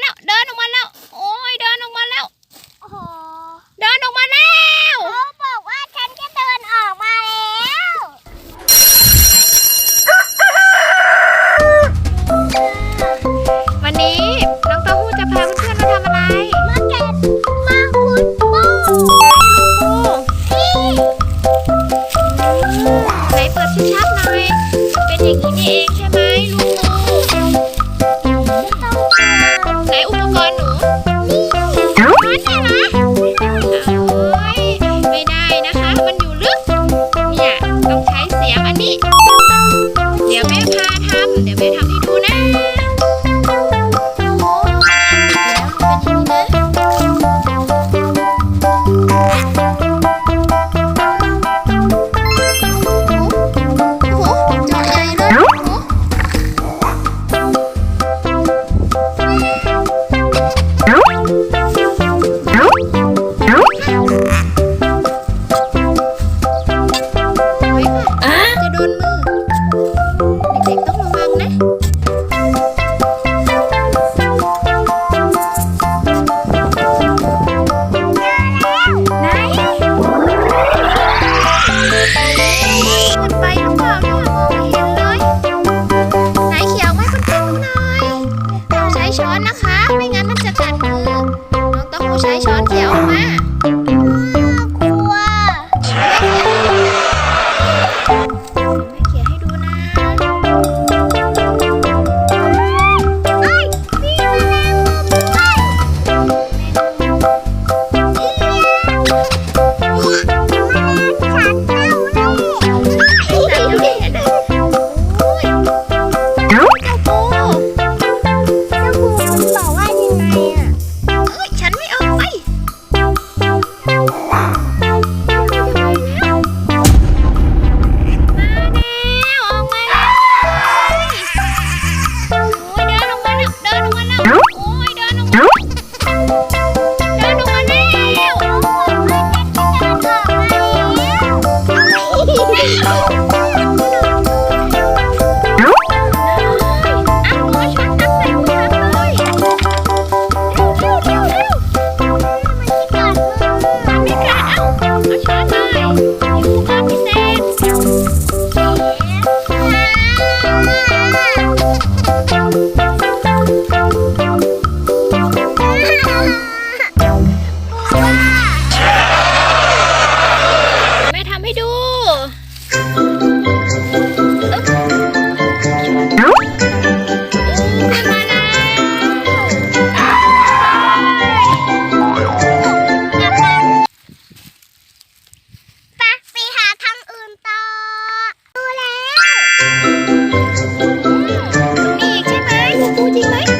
แล้ว เดินออกมาแล้ว โอ้ยเดินออกมาแล้วเดินออกมาแล้วบอกว่าฉันจะเดินออกมาแล้ววันนี้น้องเต้าหู้จะพาเพื่อนมาทำอะไร chiên mấy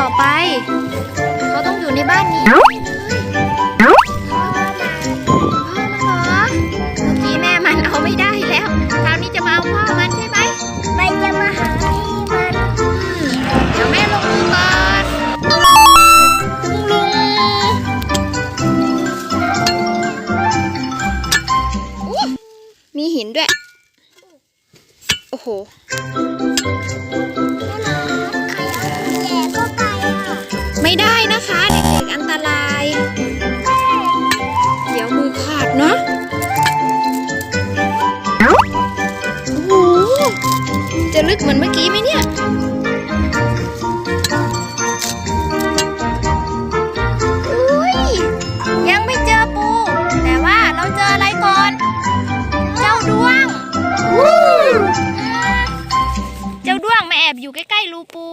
ต่อไป เขาต้องอยู่ในบ้านนี้เฮ้ยพ่อมัเหรอเมื่อกี้แม่มันเอาไม่ได้แล้ว คราวนี้จะมาเอาพ่อมันใช่ไหมมัจะมาหาแม่มันเดี๋ยวแม่ลงมือก่อนลงมีหินด้วย โอ้โห จะลึกเหมือนเมื่อกี้ไหมเนี่ยอุ้ยยังไม่เจอปู แต่ว่าเราเจออะไรก่อน เจ้าดวง เจ้าดวงมาแอบอยู่ใกล้ๆรูปู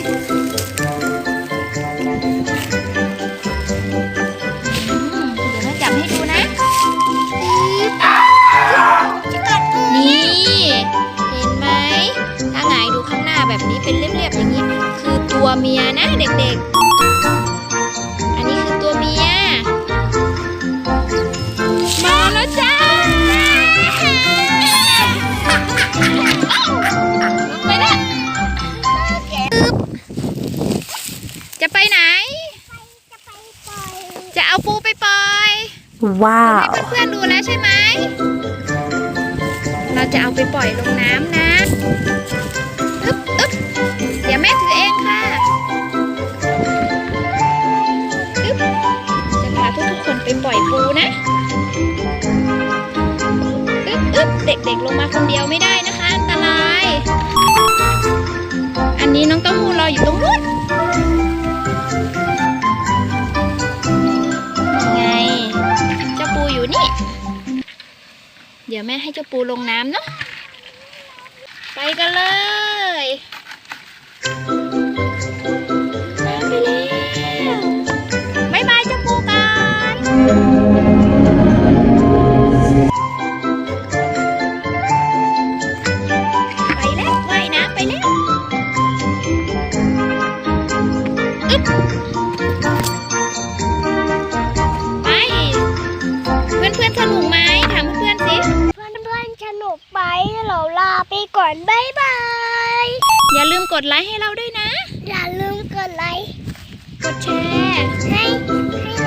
Hey! เอาปูไปปล่อย Wow. ให้เพื่อนๆดูแล้วใช่ไหม เราจะเอาไปปล่อยลงน้ำนะอึ๊บอึ๊บเดี๋ยวแม่ถือเองค่ะอึ๊บจะพาทุกๆคนไปปล่อยปูนะอึ๊บอึ๊บเด็กๆลงมาคนเดียวไม่ได้นะคะ อันตราย อันนี้น้องเต้าหู้รออยู่ตรงนู้นนี่ เดี๋ยวแม่ให้เจ้าปูลงน้ำเนาะ ไปกันเลยน้ำไปแล้วบายบายเจ้าปูกัน อนบ๊ายบาย อย่าลืมกดไลค์ให้เราด้วยนะ อย่าลืมกดไลค์ กดแชร์ ให้ให้